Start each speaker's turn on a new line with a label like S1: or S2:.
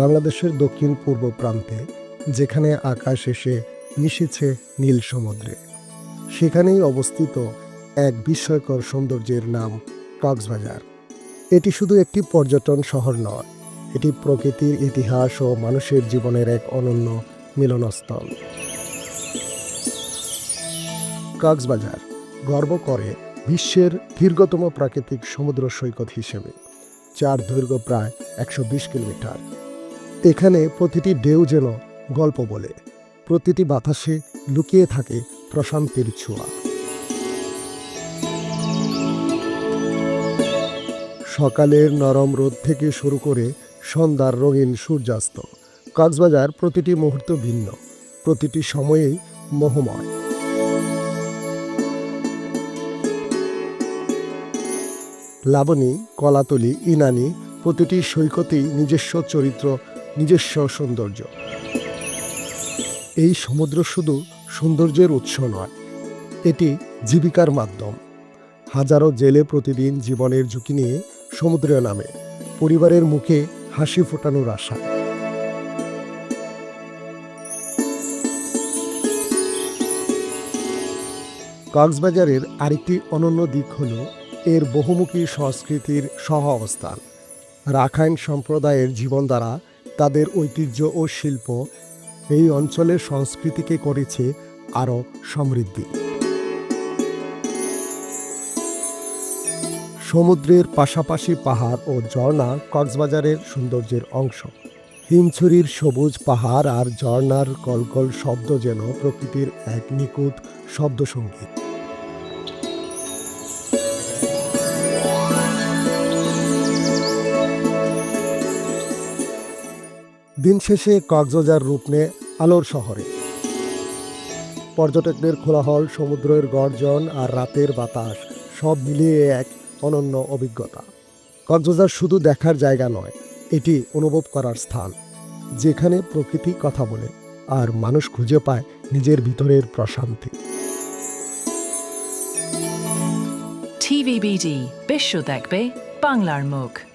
S1: বাংলাদেশের দক্ষিণ পূর্ব প্রান্তে, যেখানে আকাশ এসে মিশেছে নীল সমুদ্রে। সেখানেই অবস্থিত এক বিস্ময়কর সৌন্দর্যের নাম কক্সবাজার। এটি শুধু একটি পর্যটন শহর নয়, এটি প্রকৃতির ইতিহাস ও মানুষের জীবনের এক অনন্য মিলনস্থল। কক্সবাজার গর্ব করে বিশ্বের দীর্ঘতম প্রাকৃতিক সমুদ্র সৈকত হিসেবে, যার দৈর্ঘ্য প্রায় একশো বিশ কিলোমিটার। এখানে প্রতিটি ঢেউ যেন গল্প বলে। প্রতিটি বাতাসে লুকিয়ে থাকে প্রশান্তির ছোঁয়া। সকালের নরম রোদ থেকে শুরু করে সন্ধ্যার রঙিন সূর্যাস্ত। কক্সবাজার প্রতিটি মুহূর্ত ভিন্ন, প্রতিটি সময়েই মোহময়। লাবণী, কলাতলি, ইনানি প্রতিটি সৈকতেই নিজস্ব চরিত্র নিজস্ব সৌন্দর্য। এই সমুদ্র শুধু সৌন্দর্যের উৎস নয়, এটি জীবিকার মাধ্যম। হাজারো জেলে প্রতিদিন জীবনের ঝুঁকি নিয়ে সমুদ্রে নামে, পরিবারের মুখে হাসি ফোটানোর আশা। কক্সবাজারের আরেকটি অনন্য দিক হল এর বহুমুখী সংস্কৃতির সহ অবস্থান রাখাইন সম্প্রদায়ের জীবন দ্বারা তাদের ঐতিহ্য ও শিল্প এই অঞ্চলের সংস্কৃতিকে করেছে আরও সমৃদ্ধি। সমুদ্রের পাশাপাশি পাহাড় ও ঝর্ণা কক্সবাজারের সৌন্দর্যের অংশ। হিমছড়ির সবুজ পাহাড় আর ঝর্ণার কলকল শব্দ যেন প্রকৃতির এক নিখুঁত শব্দসঙ্গীত। দিন শেষে কক্সবাজার রূপ নেয় আলোর শহরে। পর্যটকদের খোলাহল সমুদ্রের গর্জন আর রাতের বাতাস সব মিলিয়ে এক অনন্য অভিজ্ঞতা। কক্সবাজার শুধু দেখার জায়গা নয়, এটি অনুভব করার স্থান, যেখানে প্রকৃতি কথা বলে আর মানুষ খুঁজে পায় নিজের ভিতরের প্রশান্তি।
S2: TVBD বিশ্ব দেখবে, বাংলার মুখ।